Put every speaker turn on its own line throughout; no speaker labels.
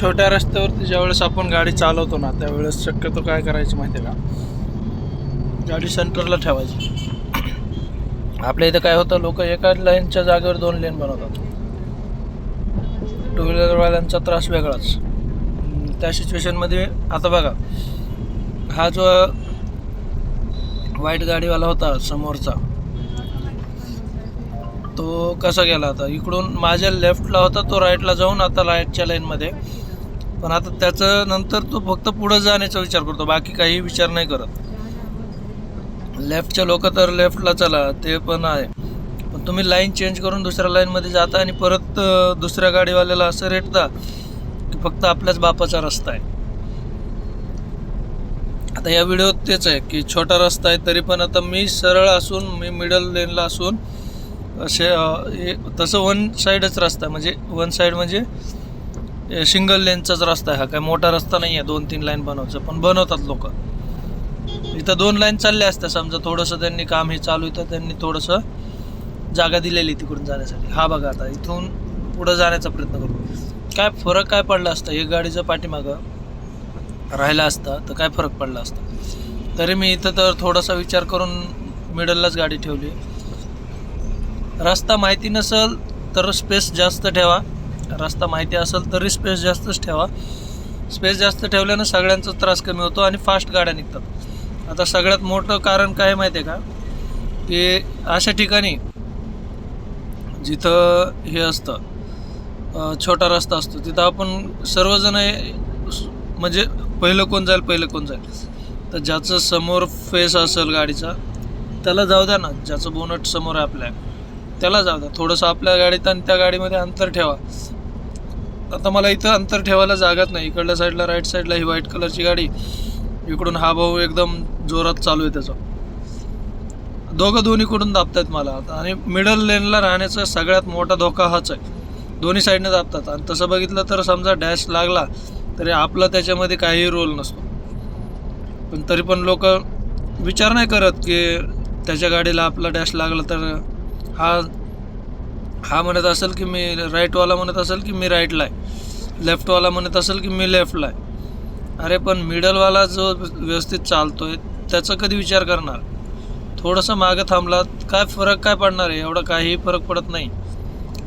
छोट्या रस्त्यावरती ज्यावेळेस आपण गाडी चालवतो ना त्यावेळेस शक्यतो काय करायचं माहिती आहे का? गाडी सेंटरला ठेवायची. आपल्या इथं काय होतं लोक एका लाईनच्या जागेवर दोन लेन बनवतात. टू व्हीलरवाल्यांचा त्रास वेगळाच. त्या सिच्युएशनमध्ये आता बघा हा जो वाईट गाडीवाला होता समोरचा तो कसा गेला आता? इकडून माझ्या लेफ्टला होता तो राईटला जाऊन आता राईटच्या लाईनमध्ये पण आता त्याचं नंतर तो फक्त पुढं जाण्याचा विचार करतो बाकी काही विचार नाही करत. लेफ्टचे लोक तर लेफ्टला चला ते पण आहे. पण तुम्ही लाईन चेंज करून दुसऱ्या लाईनमध्ये जाता आणि परत दुसऱ्या गाडीवाल्याला असं रेटता की फक्त आपल्याच बापाचा रस्ता आहे. आता या व्हिडिओत तेच आहे की छोटा रस्ता आहे तरी पण आता मी सरळ असून मी मिडल लेनला असून असे तसं वन साईडच रस्ता म्हणजे वन साईड म्हणजे सिंगल लेनचाच रस्ता आहे हा काय मोठा रस्ता नाही आहे दोन तीन लाईन बनवायचं पण बनवतात लोक. इथं दोन लाईन चालल्या असत्या समजा थोडंसं त्यांनी काम हे चालू आहे तर त्यांनी थोडंसं जागा दिलेली तिकडून जाण्यासाठी. हा बघा आता इथून पुढं जाण्याचा प्रयत्न करू. काय फरक काय पडला असता? एक गाडीचं पाठीमागं राहिला असता तर काय फरक पडला असता? तरी मी इथं तर थोडासा विचार करून मिडललाच गाडी ठेवली. रस्ता माहिती नसेल तर स्पेस जास्त ठेवा. रस्ता माहिती असेल तरी स्पेस जास्तच ठेवा. स्पेस जास्त ठेवल्यानं सगळ्यांचा त्रास कमी होतो आणि फास्ट गाड्या निघतात. आता सगळ्यात मोठं कारण काय माहिती आहे का? की अशा ठिकाणी जिथं हे असतं छोटा रस्ता असतो तिथं आपण सर्वजण हे- म्हणजे पहिलं कोण जाईल पहिलं कोण जाईल? तर ज्याचं समोर फेस असेल गाडीचा त्याला जाऊ द्या ना. ज्याचं बोनट समोर आहे आपल्या त्याला जाऊ द्या. थोडंसं आपल्या गाडीत आणि त्या गाडीमध्ये अंतर ठेवा. आता मला इथं अंतर ठेवायला जागाच नाही. इकडल्या साईडला राईट साईडला ही व्हाईट कलरची गाडी इकडून हा भाऊ एकदम जोरात चालू आहे त्याचा. दोघं दोन्हीकडून दाबतायत मला. आता आणि मिडल लेनला राहण्याचा सगळ्यात मोठा धोका हाच आहे. दोन्ही साईडने दाबतात. आणि तसं बघितलं तर समजा डॅश लागला तरी आपला त्याच्यामध्ये काहीही रोल नसतो. पण तरी पण लोक विचार नाही करत की त्याच्या गाडीला आपला डॅश लागला तर हा हा म्हणत असेल की मी राईटवाला म्हणत असेल की मी राईटला आहे. लेफ्टवाला म्हणत असेल की मी लेफ्टला आहे. अरे पण मिडलवाला जो व्यवस्थित चालतो आहे त्याचा कधी विचार करणार? थोडंसं मागं थांबला काय फरक काय पडणार आहे? एवढा काहीही फरक पडत नाही.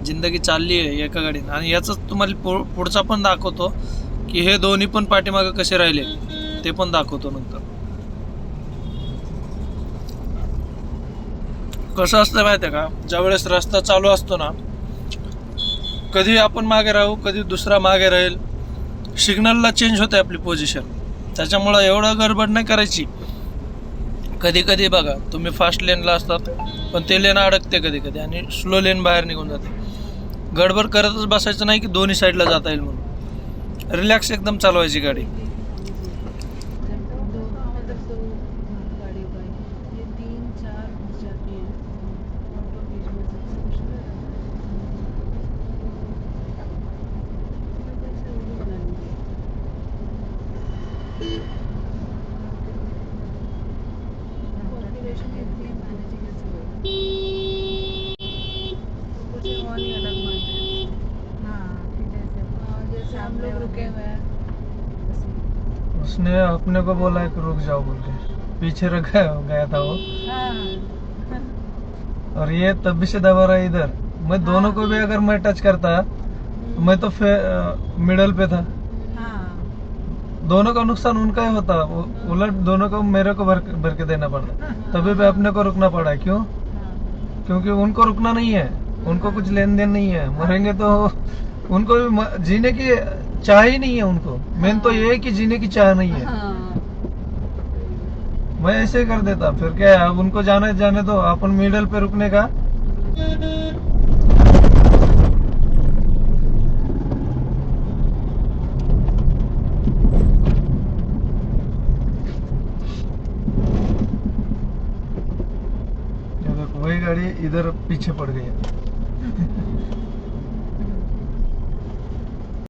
जिंदगी चालली आहे एका गाडीनं. आणि याचं तुम्हाला पु पुढचा पण दाखवतो की हे दोन्ही पण पाठीमागं कसे राहिले ते पण दाखवतो नंतर. कसं असतं माहिती आहे का? ज्यावेळेस रस्ता चालू असतो ना कधी आपण मागे राहू कधी दुसरा मागे राहील सिग्नलला चेंज होते आपली पोझिशन त्याच्यामुळं एवढं गडबड नाही करायची. कधी कधी बघा तुम्ही फास्ट लेनला असतात पण ते लेन अडकते कधी कधी आणि स्लो लेन बाहेर निघून जाते. गडबड करतच बसायचं नाही की दोन्ही साईडला जाता येईल म्हणून. रिलॅक्स एकदम चालवायची गाडी.
हम लोग रुके हुए हैं।
उसने अपने को बोला कि रुक जाओ बोल के। पीछे रखा गया था वो।
हाँ।
और ये तब भी से दबा रहा है इधर। मैं हाँ। दोनों को भी अगर मैं टच करता मैं तो मिडल पे था।
हाँ।
दोनों का नुकसान उनका ही होता। उलट दोनों को मेरे को भर भर के देना पड़ता। तभी भी अपने को रुकना पड़ा क्यों?
हाँ।
क्योंकि उनको रुकना नहीं है। उनको कुछ लेन देन नहीं है। मरेंगे तो उनको भी जीने की चाह ही नहीं है उनको। मेन तो ये है कि जीने की चाह नहीं है।
हाँ।
मैं ऐसे कर देता फिर क्या है अब उनको जाने जाने दो अपन मिडल पे रुकने का। वही गाड़ी इधर पीछे पड़ गई है।